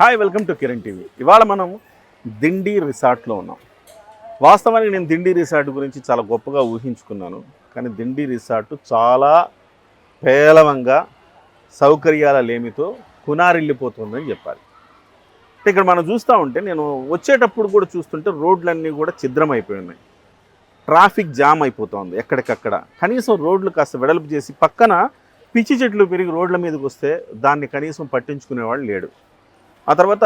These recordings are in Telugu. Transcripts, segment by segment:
Hi welcome to Kiran TV ఇవాళ మనం దిండి రిసార్ట్లో ఉన్నాం. వాస్తవానికి నేను దిండి రిసార్ట్ గురించి చాలా గొప్పగా ఊహించుకున్నాను. కానీ దిండి రిసార్ట్ చాలా పేలవంగా సౌకర్యాల లేమితో కునారిల్లిపోతుందని చెప్పాలి. అంటే ఇక్కడ మనం చూస్తూ ఉంటే నేను వచ్చేటప్పుడు కూడా చూస్తుంటే రోడ్లన్నీ కూడా ఛిద్రమైపోయి ఉన్నాయి ట్రాఫిక్ జామ్ అయిపోతుంది ఎక్కడికక్కడ. కనీసం రోడ్లు కాస్త వెడల్పు చేసి పక్కన పిచ్చి చెట్లు పెరిగి రోడ్ల మీదకి వస్తే దాన్ని కనీసం పట్టించుకునేవాళ్ళు లేడు. ఆ తర్వాత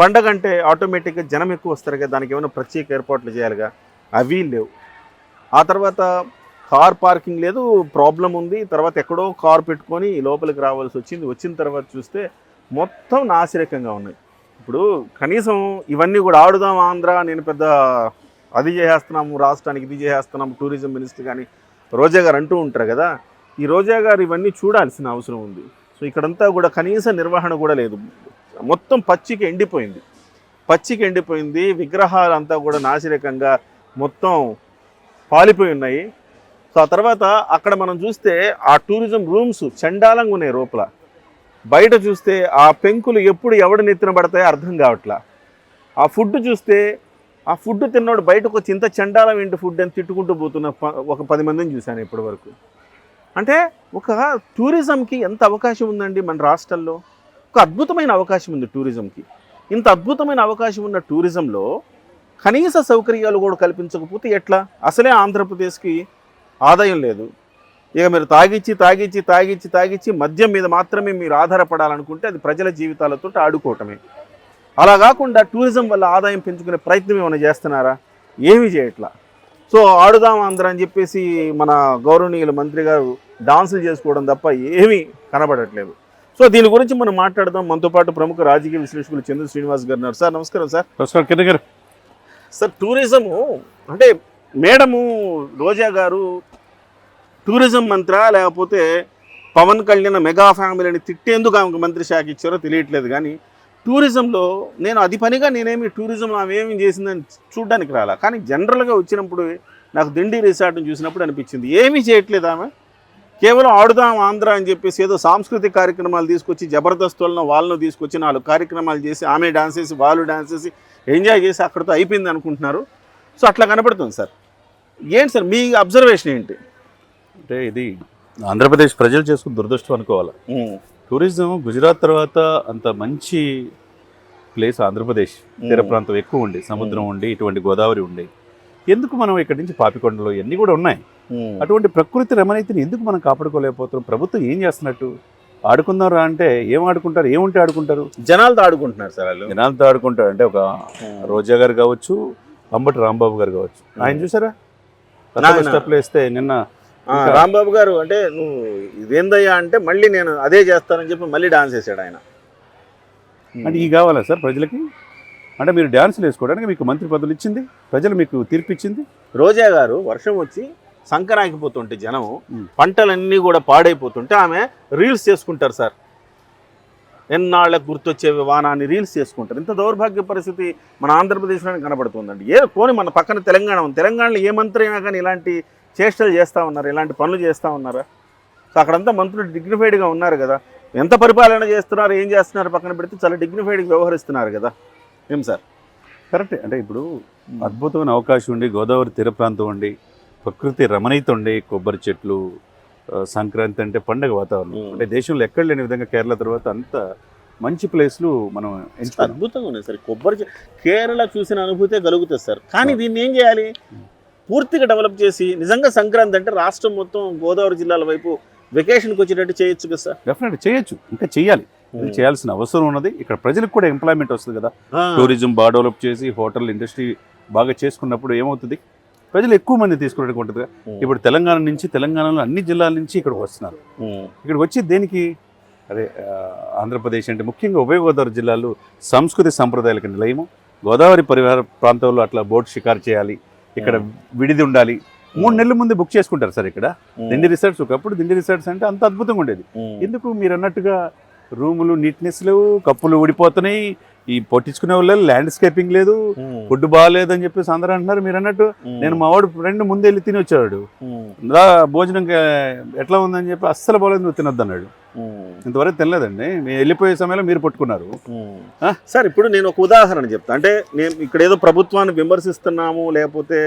పండగ అంటే ఆటోమేటిక్గా జనం ఎక్కువ వస్తారు కదా దానికి ఏమైనా ప్రత్యేక ఏర్పాట్లు చేయాలిగా? అవి లేవు. ఆ తర్వాత కార్ పార్కింగ్ లేదు ప్రాబ్లం ఉంది. తర్వాత ఎక్కడో కార్ పెట్టుకొని లోపలికి రావాల్సి వచ్చింది. వచ్చిన తర్వాత చూస్తే మొత్తం నాసిరకంగా ఉన్నాయి. ఇప్పుడు కనీసం ఇవన్నీ కూడా ఆడుదాం ఆంధ్ర నేను పెద్ద అది చేసేస్తున్నాము రాష్ట్రానికి ఇది చేసేస్తున్నాము టూరిజం మినిస్టర్ కానీ రోజా గారు అంటూ ఉంటారు కదా ఈ రోజా గారు ఇవన్నీ చూడాల్సిన అవసరం ఉంది. సో ఇక్కడంతా కూడా కనీస నిర్వహణ కూడా లేదు. మొత్తం పచ్చికి ఎండిపోయింది. పచ్చికి ఎండిపోయింది విగ్రహాలంతా కూడా నాసిరకంగా మొత్తం పాలిపోయి ఉన్నాయి. సో ఆ తర్వాత అక్కడ మనం చూస్తే ఆ టూరిజం రూమ్స్ చండాలంగా ఉన్నాయి రూపల బయట చూస్తే ఆ పెంకులు ఎప్పుడు ఎవడు నెత్తిన పడతాయో అర్థం కావట్లా. ఆ ఫుడ్ చూస్తే ఆ ఫుడ్ తిన్నోడు బయటకు వచ్చి ఇంత చండాలం ఏంటి ఫుడ్ అని తిట్టుకుంటూ పోతున్న ప- ఒక పది మందిని చూశాను ఇప్పటి వరకు అంటే ఒక టూరిజంకి ఎంత అవకాశం ఉందండి మన రాష్ట్రాల్లో ఒక అద్భుతమైన అవకాశం ఉంది టూరిజంకి. ఇంత అద్భుతమైన అవకాశం ఉన్న టూరిజంలో కనీస సౌకర్యాలు కూడా కల్పించకపోతే ఎట్లా? అసలే ఆంధ్రప్రదేశ్కి ఆదాయం లేదు. ఇక మీరు తాగిచ్చి తాగిచ్చి తాగిచ్చి తాగిచ్చి మద్యం మీద మాత్రమే మీరు ఆధారపడాలనుకుంటే అది ప్రజల జీవితాలతో ఆడుకోవటమే. అలా కాకుండా టూరిజం వల్ల ఆదాయం పెంచుకునే ప్రయత్నం ఏమైనా చేస్తున్నారా? ఏమీ చేయట్లా. సో ఆడుదాం ఆంధ్ర అని చెప్పేసి మన గౌరవనీయుల మంత్రి గారు డాన్సులు చేసుకోవడం తప్ప ఏమీ కనబడట్లేదు. సో దీని గురించి మనం మాట్లాడదాం. మనతో పాటు ప్రముఖ రాజకీయ విశ్లేషకులు చంద్ర శ్రీనివాస్ గారు ఉన్నారు. సార్ నమస్కారం సార్. నమస్కారం కిరణ్ గారు. సార్ టూరిజము అంటే మేడము రోజా గారు టూరిజం మంత్రా లేకపోతే పవన్ కళ్యాణ్ మెగా ఫ్యామిలీని తిట్టేందుకు ఆమెకు మంత్రి శాఖ ఇచ్చారో తెలియట్లేదు. కానీ టూరిజంలో నేను అది పనిగా నేనేమి టూరిజం ఆమె ఏమి చేసిందని చూడడానికి రాలా. కానీ జనరల్గా వచ్చినప్పుడు నాకు దిండి రిసార్ట్ని చూసినప్పుడు అనిపించింది. ఏమీ చేయట్లేదు ఆమె. కేవలం ఆడుదాం ఆంధ్ర అని చెప్పేసి ఏదో సాంస్కృతిక కార్యక్రమాలు తీసుకొచ్చి జబర్దస్త్ వాళ్ళను వాళ్ళను తీసుకొచ్చి నాలుగు కార్యక్రమాలు చేసి ఆమె డాన్స్ చేసి వాళ్ళు డాన్స్ చేసి ఎంజాయ్ చేసి అక్కడితో అయిపోయింది అనుకుంటున్నారు. సో అట్లా కనపడుతుంది సార్. ఏంటి సార్ మీ అబ్జర్వేషన్ ఏంటి? అంటే ఇది ఆంధ్రప్రదేశ్ ప్రజలు చేసుకున్న దురదృష్టం అనుకోవాలి. టూరిజం గుజరాత్ తర్వాత అంత మంచి ప్లేస్ ఆంధ్రప్రదేశ్ తీర ప్రాంతం ఎక్కువ ఉండి సముద్రం ఉండి ఇటువంటి గోదావరి ఉండి. ఎందుకు మనం ఇక్కడి నుంచి పాపికొండలు ఇవన్నీ కూడా ఉన్నాయి? అటువంటి ప్రకృతి రమణీతిని ఎందుకు మనం కాపాడుకోలేకపోతున్నాం? ప్రభుత్వం ఏం చేస్తున్నట్టు? ఆడుకుందాం రా అంటే ఏం ఆడుకుంటారు? ఏముంటే ఆడుకుంటారు? జనాలతో ఆడుకుంటున్నారు సార్ వాళ్ళు. జనాలతో ఆడుకుంటారు అంటే ఒక రోజా గారు కావచ్చు అంబటి రాంబాబు గారు కావచ్చు. ఆయన చూసారా. స్టెప్లు వేస్తే నిన్న రాంబాబు గారు అంటే నువ్వు ఇదేందయ్యా అంటే మళ్ళీ నేను అదే చేస్తానని చెప్పి మళ్ళీ డాన్స్ చేశాడు ఆయన. అంటే ఈ కావాలా సార్ ప్రజలకి? అంటే మీరు డ్యాన్సులు వేసుకోవడానికి మీకు మంత్రి పదవులు ఇచ్చింది ప్రజలు మీకు తీర్పు ఇచ్చింది? రోజా గారు వర్షం వచ్చి సంకరాకిపోతుంటే జనం. పంటలన్నీ కూడా పాడైపోతుంటే ఆమె రీల్స్ చేసుకుంటారు సార్. ఎన్నాళ్ళకు గుర్తొచ్చే వానాన్ని రీల్స్ చేసుకుంటారు. ఇంత దౌర్భాగ్య పరిస్థితి మన ఆంధ్రప్రదేశ్లోనే కనబడుతుందండి. ఏ పోనీ మన పక్కన తెలంగాణ ఉంది. తెలంగాణలో ఏ మంత్రి అయినా కానీ ఇలాంటి చేష్టలు చేస్తూ ఉన్నారు? ఇలాంటి పనులు చేస్తూ ఉన్నారా? సో అక్కడంతా మంత్రులు డిగ్నిఫైడ్గా ఉన్నారు కదా. ఎంత పరిపాలన చేస్తున్నారు ఏం చేస్తున్నారు పక్కన పెడితే చాలా డిగ్నిఫైడ్గా వ్యవహరిస్తున్నారు కదా. ఏం సార్? కరెక్టే. అంటే ఇప్పుడు అద్భుతమైన అవకాశం ఉండి గోదావరి తీర ప్రాంతం ఉండి ప్రకృతి రమణీయత ఉండి కొబ్బరి చెట్లు సంక్రాంతి అంటే పండగ వాతావరణం. అంటే దేశంలో ఎక్కడ లేని విధంగా కేరళ తర్వాత అంత మంచి ప్లేస్లు మనం అద్భుతంగా ఉన్నాయి సార్. కొబ్బరి కేరళ చూసిన అనుభూతే కలుగుతుంది సార్. కానీ దీన్ని ఏం చేయాలి? పూర్తిగా డెవలప్ చేసి నిజంగా సంక్రాంతి అంటే రాష్ట్రం మొత్తం గోదావరి జిల్లాల వైపు వెకేషన్కి వచ్చేటట్టు చేయొచ్చు కదా సార్? డెఫినెట్ చేయొచ్చు. ఇంకా చేయాలి ఇది చేయాల్సిన అవసరం ఉన్నది. ఇక్కడ ప్రజలకు కూడా ఎంప్లాయ్మెంట్ వస్తుంది కదా. టూరిజం బాగా డెవలప్ చేసి హోటల్ ఇండస్ట్రీ బాగా చేసుకున్నప్పుడు ఏమవుతుంది? ప్రజలు ఎక్కువ మంది తీసుకోవడానికి ఉంటుంది ఇప్పుడు తెలంగాణ నుంచి తెలంగాణలో అన్ని జిల్లాల నుంచి ఇక్కడికి వస్తున్నారు. ఇక్కడికి వచ్చి దేనికి? అదే ఆంధ్రప్రదేశ్ అంటే ముఖ్యంగా ఉభయ గోదావరి జిల్లాలో సంస్కృతి సంప్రదాయాలకు నిలయము. గోదావరి పరివార ప్రాంతంలో అట్లా బోట్ షికారు చేయాలి. ఇక్కడ విడిది ఉండాలి. మూడు నెలల ముందే బుక్ చేసుకుంటారు సార్ ఇక్కడ. దిండి రిసార్ట్స్ ఒకప్పుడు దిండి రిసార్ట్స్ అంటే అంత అద్భుతంగా ఉండేది. ఎందుకు? మీరు అన్నట్టుగా రూములు నీట్నెస్ లేవు కప్పులు ఊడిపోతున్నాయి. ఈ పొట్టించుకునే వాళ్ళు ల్యాండ్స్కేపింగ్ లేదు. ఫుడ్ బాగాలేదు అని చెప్పేసి అందరూ అంటున్నారు. మీరు అన్నట్టు నేను మా వాడు ఫ్రెండ్ ముందే వెళ్ళి తిని వచ్చాడు. భోజనం ఎట్లా ఉందని చెప్పి అస్సలు బాగాలేదు నువ్వు తినొద్దు అన్నాడు. ఇంతవరకు తినలేదండి. మేము వెళ్ళిపోయే సమయంలో మీరు పట్టుకున్నారు? సార్ ఇప్పుడు నేను ఒక ఉదాహరణ చెప్తా. అంటే నేను ఇక్కడ ఏదో ప్రభుత్వాన్ని విమర్శిస్తున్నాము లేకపోతే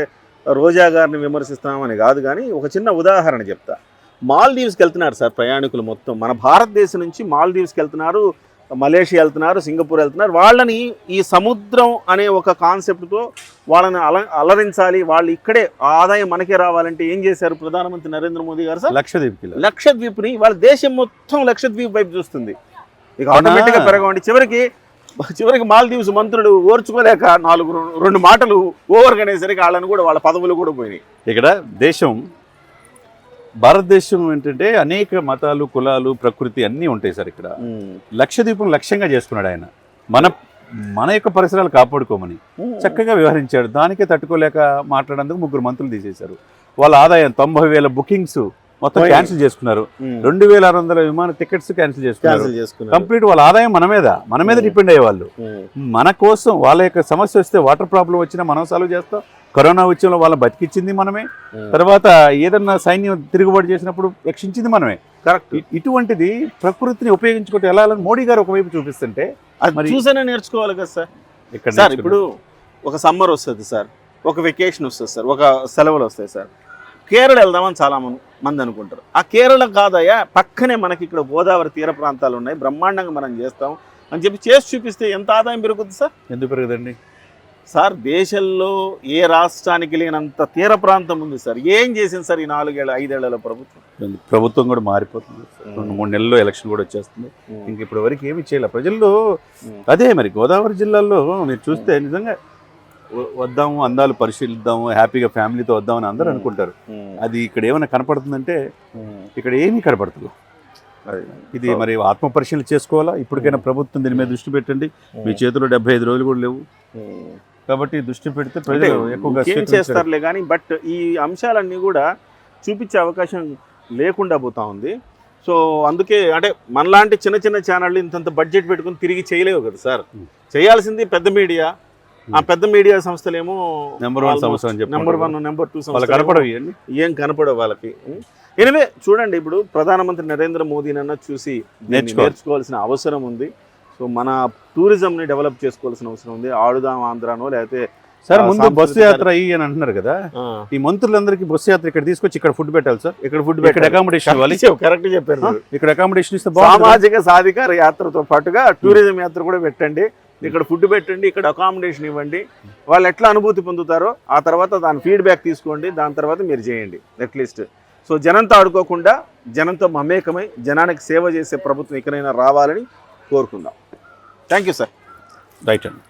రోజా గారిని విమర్శిస్తున్నాము అని కాదు కానీ ఒక చిన్న ఉదాహరణ చెప్తా. మాల్దీవ్స్కి వెళ్తున్నారు సార్ ప్రయాణికులు మొత్తం. మన భారతదేశం నుంచి మాల్దీవ్స్కి వెళ్తున్నారు మలేషియా వెళ్తున్నారు సింగపూర్ వెళ్తున్నారు. వాళ్ళని ఈ సముద్రం అనే ఒక కాన్సెప్ట్తో వాళ్ళని అల అలరించాలి. వాళ్ళు ఇక్కడే ఆదాయం మనకే రావాలంటే ఏం చేశారు ప్రధానమంత్రి నరేంద్ర మోదీ గారు సార్? లక్షద్వీప్కి లక్షద్వీప్ని వాళ్ళ దేశం మొత్తం లక్షద్వీప్ వైపు చూస్తుంది. ఇక? ఆటోమేటిక్గా పెరగవండి. చివరికి చివరికి మాల్దీవ్స్ మంత్రులు ఓర్చుకోలేక నాలుగు రెండు- మాటలు ఓవర్ అనేసరికి వాళ్ళని కూడా వాళ్ళ పదవులు కూడా పోయినాయి. ఇక్కడ దేశం భారతదేశం ఏంటంటే అనేక మతాలు కులాలు ప్రకృతి అన్నీ ఉంటాయి సార్ ఇక్కడ. లక్షద్వీపం లక్ష్యంగా చేసుకున్నాడు ఆయన. మన మన యొక్క పరిసరాలు కాపాడుకోమని. చక్కగా వ్యవహరించాడు. దానికే తట్టుకోలేక మాట్లాడేందుకు ముగ్గురు మంత్రులు తీసేశారు. వాళ్ళ ఆదాయం తొంభై వేల బుకింగ్స్ మొత్తం. క్యాన్సిల్ చేసుకున్నారు. రెండు వేల ఆరు వందల విమాన టికెట్స్ క్యాన్సిల్ చేసుకున్నారు. కంప్లీట్ వాళ్ళ ఆదాయం మన మీద. మన మీద. డిపెండ్ అయ్యేవాళ్ళు. ఉమ్. మన కోసం వాళ్ళ యొక్క సమస్య వస్తే వాటర్ ప్రాబ్లం వచ్చినా మనం సాల్వ్ చేస్తాం. కరోనా విషయంలో వాళ్ళని బతికించింది మనమే. తర్వాత ఏదన్నా సైన్యం తిరుగుబాటు చేసినప్పుడు రక్షించింది మనమే. కరెక్ట్ ఇటువంటిది ప్రకృతిని ఉపయోగించుకుంటూ వెళ్ళాలని మోడీ గారు ఒకవైపు చూపిస్తుంటే అది చూసేనే నేర్చుకోవాలి కదా సార్. ఇక్కడ సార్ ఇప్పుడు ఒక సమ్మర్ వస్తుంది సార్. ఒక వెకేషన్ వస్తుంది సార్. ఒక సెలవులు వస్తాయి సార్. కేరళ వెళ్దామని చాలా మంది మంది అనుకుంటారు. ఆ కేరళ కాదయ్యా పక్కనే మనకి ఇక్కడ గోదావరి తీర ప్రాంతాలు ఉన్నాయి. బ్రహ్మాండంగా మనం చేస్తాం అని చెప్పి చేసి చూపిస్తే ఎంత ఆదాయం పెరుగుతుంది సార్? ఎందుకు పెరగదండి? సార్ దేశంలో ఏ రాష్ట్రానికి లేనంత తీర ప్రాంతం ఉంది సార్. ఏం చేసింది సార్ ఈ నాలుగేళ్ళ ఐదేళ్ళ ప్రభుత్వం? ప్రభుత్వం కూడా మారిపోతుంది. రెండు మూడు నెలల్లో ఎలక్షన్ కూడా వచ్చేస్తుంది. ఇంక ఇప్పటి వరకు ఏమి చేయలే. ప్రజల్లో. అదే మరి గోదావరి జిల్లాలో మీరు చూస్తే నిజంగా వద్దాము అందాలు పరిశీలిద్దాము హ్యాపీగా ఫ్యామిలీతో వద్దామని అందరూ. అనుకుంటారు. అది ఇక్కడ ఏమైనా కనపడుతుందంటే. ఇక్కడ ఏమీ కనపడదు. అది. ఇది మరి ఆత్మ పరిశీలన చేసుకోవాలా? ఇప్పటికైనా ప్రభుత్వం దీని మీద దృష్టి పెట్టండి. మీ చేతిలో డెబ్బై ఐదు రోజులు కూడా లేవు. కాబట్టి దృష్టి పెడితే ప్రజలు ఎక్కువగా ఏం. చేస్తారులే కానీ బట్ ఈ అంశాలన్నీ కూడా చూపించే అవకాశం లేకుండా పోతా ఉంది. సో అందుకే అంటే మనలాంటి చిన్న చిన్న ఛానళ్ళు ఇంతంత బడ్జెట్ పెట్టుకుని తిరిగి చేయలేవు కదా సార్. చేయాల్సింది పెద్ద మీడియా. ఆ పెద్ద మీడియా సంస్థలేమో నెంబర్ వన్ సంవత్సరం అని చెప్పి నెంబర్ వన్ నెంబర్ టూ వాళ్ళు కనపడవు ఏం కనపడవు వాళ్ళకి. ఎనివే చూడండి ఇప్పుడు ప్రధానమంత్రి నరేంద్ర మోదీనన్నా చూసి. నేర్చుకోవాల్సిన అవసరం ఉంది. సో మన టూరిజంని డెవలప్ చేసుకోవాల్సిన అవసరం ఉంది. ఆడుదాం ఆంధ్రానో లేకపోతే సార్ ముందు బస్సు యాత్ర అయ్యి అని అంటున్నారు కదా. ఈ మంత్రులందరికీ బస్సు యాత్ర ఇక్కడ తీసుకొచ్చి ఇక్కడ ఫుడ్ పెట్టాలి సార్. ఇక్కడ ఫుడ్ ఇక్కడ అకామిడేషన్ ఇవ్వాలి. కరెక్ట్ చెప్పారు. ఇక్కడ అకామిడేషన్ ఇస్తే సామాజిక సాధికార యాత్రతో పాటుగా టూరిజం యాత్ర కూడా పెట్టండి. ఇక్కడ ఫుడ్ పెట్టండి ఇక్కడ అకామిడేషన్ ఇవ్వండి. వాళ్ళు ఎట్లా అనుభూతి పొందుతారో ఆ తర్వాత దాని ఫీడ్బ్యాక్ తీసుకోండి. దాని తర్వాత మీరు చేయండి అట్లీస్ట్ సో జనంతో ఆడుకోకుండా జనంతో మమేకమై జనానికి సేవ చేసే ప్రభుత్వం ఎక్కడైనా రావాలని కోరుకుందాం. థ్యాంక్ యూ సార్ రైట్ అండి